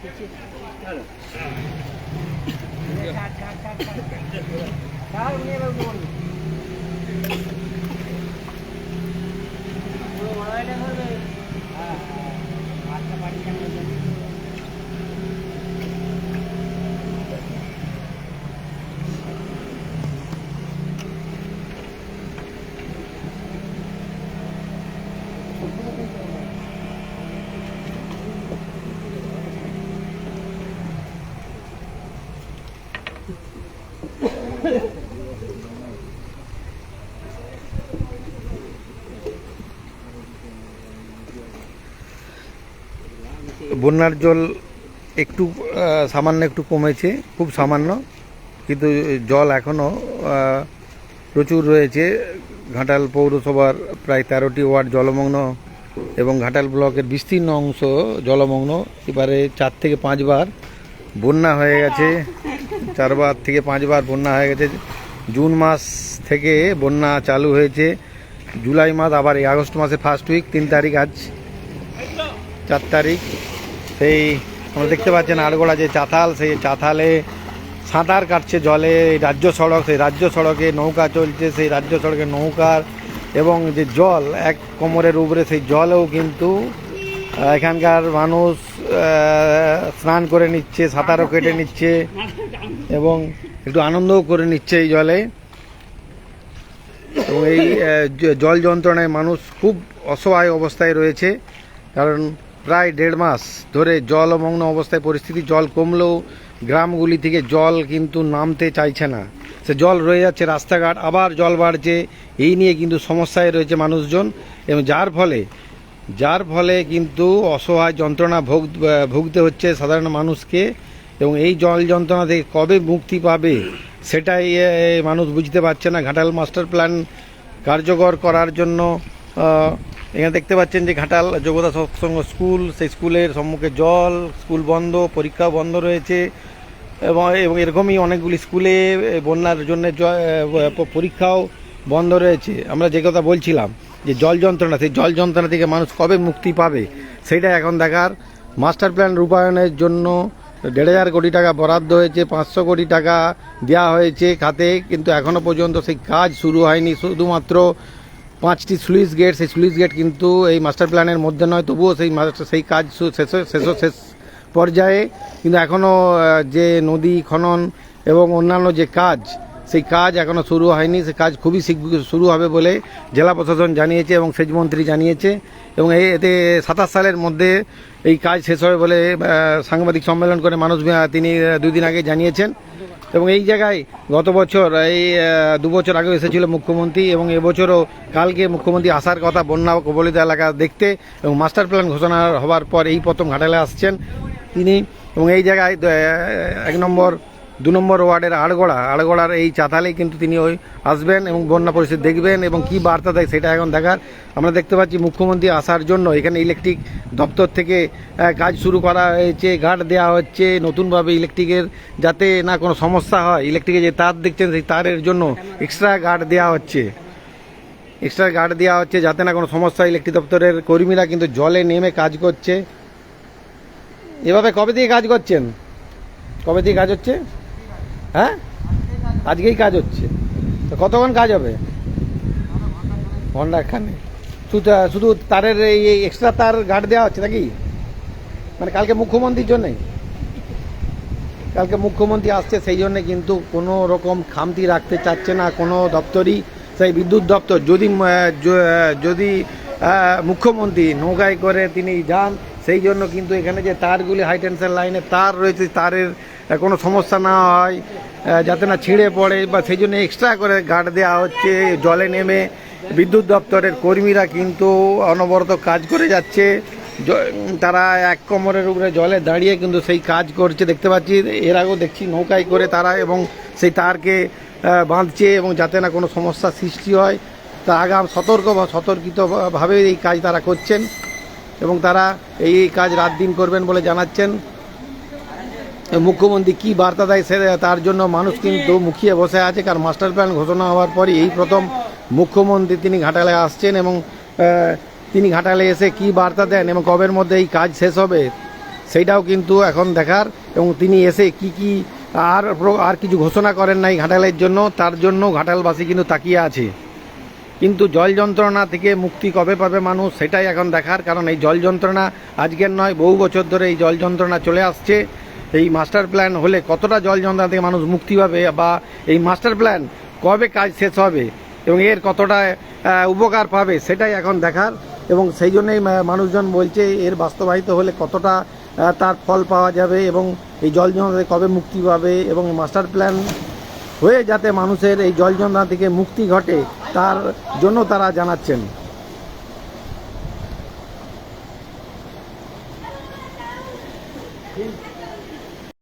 Cara. বন্যার জল একটু সামান্য একটু কমেছে, খুব সামান্য, কিন্তু জল এখনও প্রচুর রয়েছে। ঘাটাল পৌরসভার প্রায় তেরোটি ওয়ার্ড জলমগ্ন এবং ঘাটাল ব্লকের বিস্তীর্ণ অংশ জলমগ্ন। এবারে চার থেকে পাঁচবার বন্যা হয়ে গেছে। চারবার থেকে পাঁচবার বন্যা হয়ে গেছে। জুন মাস থেকে বন্যা চালু হয়েছে। জুলাই মাস, আবার এই আগস্ট মাসে ফার্স্ট উইক তিন তারিখ আজ, চার তারিখ। সেই আমরা দেখতে পাচ্ছেন আড়গোড়া যে চাতাল, সেই চাতালে সাঁতার কাটছে জলে। রাজ্য সড়ক, সেই রাজ্য সড়কে নৌকা চলছে, সেই রাজ্য সড়কে নৌকার এবং যে জল, এক কোমরের উপরে সেই জলেও কিন্তু এখানকার মানুষ স্নান করে নিচ্ছে, সাঁতারও কেটে নিচ্ছে এবং একটু আনন্দও করে নিচ্ছে এই জলে। এবং এই জল যন্ত্রণায় মানুষ খুব অসহায় অবস্থায় রয়েছে। কারণ প্রায় দেড় মাস ধরে জলমগ্ন অবস্থায় পরিস্থিতি, জল কমলেও গ্রামগুলি থেকে জল কিন্তু নামতে চাইছে না। সে জল রয়ে যাচ্ছে রাস্তাঘাট, আবার জল বাড়ছে। এই নিয়ে কিন্তু সমস্যায় রয়েছে মানুষজন এবং যার ফলে যার ফলে কিন্তু অসহায় যন্ত্রণা ভোগ ভুগতে হচ্ছে সাধারণ মানুষকে এবং এই জল যন্ত্রণা থেকে কবে মুক্তি পাবে সেটাই মানুষ বুঝতে পারছে না। ঘাটাল মাস্টার প্ল্যান কার্যকর করার জন্য এখানে দেখতে পাচ্ছেন যে ঘাটাল যোগদা সৎসঙ্গ স্কুল, সেই স্কুলের সম্মুখে জল, স্কুল বন্ধ, পরীক্ষা বন্ধ রয়েছে এবং এবং এরকমই অনেকগুলি স্কুলে বন্যার জন্য পরীক্ষাও বন্ধ রয়েছে। আমরা যে কথা বলছিলাম যে জল যন্ত্রণা, সেই জল যন্ত্রণা থেকে মানুষ কবে মুক্তি পাবে, সেটা এখন দেখার মাস্টার প্ল্যান রূপায়ণের জন্য দেড় হাজার কোটি টাকা বরাদ্দ হয়েছে, পাঁচশো কোটি টাকা দেওয়া হয়েছে খাতে, কিন্তু এখনও পর্যন্ত সেই কাজ শুরু হয়নি। শুধুমাত্র পাঁচটি স্লুইস গেট, সেই স্লুইস গেট কিন্তু এই মাস্টার প্ল্যানের মধ্যে নয়, তবুও সেই সেই কাজ শেষ শেষ শেষ পর্যায়ে। কিন্তু এখনও যে নদী খনন এবং অন্যান্য যে কাজ সেই কাজ এখনও শুরু হয়নি সে কাজ খুবই শুরু হবে বলে জেলা প্রশাসন জানিয়েছে এবং সেচ মন্ত্রী জানিয়েছে এবং এতে সাতাশ সালের মধ্যে এই কাজ শেষ হবে বলে সাংবাদিক সম্মেলন করে মানুষ তিনি আহ, দুই দিন আগে জানিয়েছেন। এবং এই জায়গায় গত বছর এই দু বছর আগে এসেছিল মুখ্যমন্ত্রী এবং এবছরও কালকে মুখ্যমন্ত্রী আসার কথা বন্যা কবলিত এলাকা দেখতে এবং মাস্টার প্ল্যান ঘোষণা হওয়ার পর এই প্রথম ঘাটালে আসছেন তিনি। এবং এই জায়গায় এক নম্বর দু নম্বর ওয়ার্ডের আড়গোড়া, আড়গোড়ার এই চাতালেই কিন্তু তিনি ওই আসবেন এবং বন্যা পরিস্থিতি দেখবেন এবং কি বার্তা দেয় সেটা এখন দেখার। আমরা দেখতে পাচ্ছি মুখ্যমন্ত্রী আসার জন্য এখানে ইলেকট্রিক দপ্তর থেকে কাজ শুরু করা হয়েছে গার্ড দেওয়া হচ্ছে, নতুনভাবে ইলেকট্রিকের যাতে না কোনো সমস্যা হয় ইলেকট্রিকের যে তার দেখছেন সেই তারের জন্য এক্সট্রা গার্ড দেওয়া হচ্ছে। এক্সট্রা গার্ড দেওয়া হচ্ছে যাতে না কোনো সমস্যা। ইলেকট্রিক দপ্তরের কর্মীরা কিন্তু জলে নেমে কাজ করছে। এভাবে কবে থেকে কাজ করছেন? কবে থেকে কাজ হচ্ছে? হ্যাঁ? আজকেই কাজ হচ্ছে। তো কতক্ষণ কাজ হবে? ঘণ্টা খানে শুধু শুধু তারের এই এক্সট্রা তার গার্ড দেওয়া হচ্ছে নাকি? মানে কালকে মুখ্যমন্ত্রীর জন্যে? কালকে মুখ্যমন্ত্রী আসছে সেই জন্যে কিন্তু কোনো রকম খামতি রাখতে চাচ্ছে না কোনো দপ্তরই। সেই বিদ্যুৎ দপ্তর যদি যদি মুখ্যমন্ত্রী নৌকায় করে তিনি যান, সেই জন্য কিন্তু এখানে যে তারগুলি হাই টেনশন লাইনে তার রয়েছে, তারের কোনো সমস্যা না হয় যাতে না ছিঁড়ে পড়ে বা সেই জন্য এক্সট্রা করে গার্ড দেওয়া হচ্ছে, জলে নেমে বিদ্যুৎ দপ্তরের কর্মীরা কিন্তু অনবরত কাজ করে যাচ্ছে। তারা এক কোমরের উপরে জলে দাঁড়িয়ে কিন্তু সেই কাজ করছে, দেখতে পাচ্ছি, এর আগেও দেখছি নৌকায় করে তারা এবং সেই তারকে বাঁধছে এবং যাতে না কোনো সমস্যা সৃষ্টি হয়। তা আগাম সতর্ক বা সতর্কিতভাবে এই কাজ তারা করছেন এবং তারা এই এই কাজ রাত দিন করবেন বলে জানাচ্ছেন। মুখ্যমন্ত্রী কি বার্তা দেয় সে তার জন্য মানুষ কিন্তু মুখিয়ে বসে আছে। কারণ মাস্টার প্ল্যান ঘোষণা হওয়ার পরই এই প্রথম মুখ্যমন্ত্রী তিনি ঘাটালে আসছেন এবং তিনি ঘাটালে এসে কি বার্তা দেন এবং কবের মধ্যে এই কাজ শেষ হবে, সেইটাও কিন্তু এখন দেখার। এবং তিনি এসে কি কি আর আর কিছু ঘোষণা করেন নাই ঘাটালের জন্য, তার জন্য ঘাটালবাসী কিন্তু তাকিয়ে আছে। কিন্তু জল যন্ত্রণা থেকে মুক্তি কবে পাবে মানুষ, সেটাই এখন দেখার। কারণ এই জল যন্ত্রণা আজকের নয়, বহু বছর ধরে এই জল যন্ত্রণা চলে আসছে। এই মাস্টার প্ল্যান হলে কতটা জল যন্ত্রণা থেকে মানুষ মুক্তি পাবে বা এই মাস্টার প্ল্যান কবে কাজ শেষ হবে এবং এর কতটা উপকার পাবে সেটাই এখন দেখার এবং সেই জন্যই মানুষজন বলছে এর বাস্তবায়িত হলে কতটা তার ফল পাওয়া যাবে এবং এই জল যন্ত্রণা কবে মুক্তি পাবে এবং মাস্টার প্ল্যান হয়ে যাতে মানুষের এই জল যন্ত্রণা থেকে মুক্তি ঘটে তার জন্য তারা জানাচ্ছেন।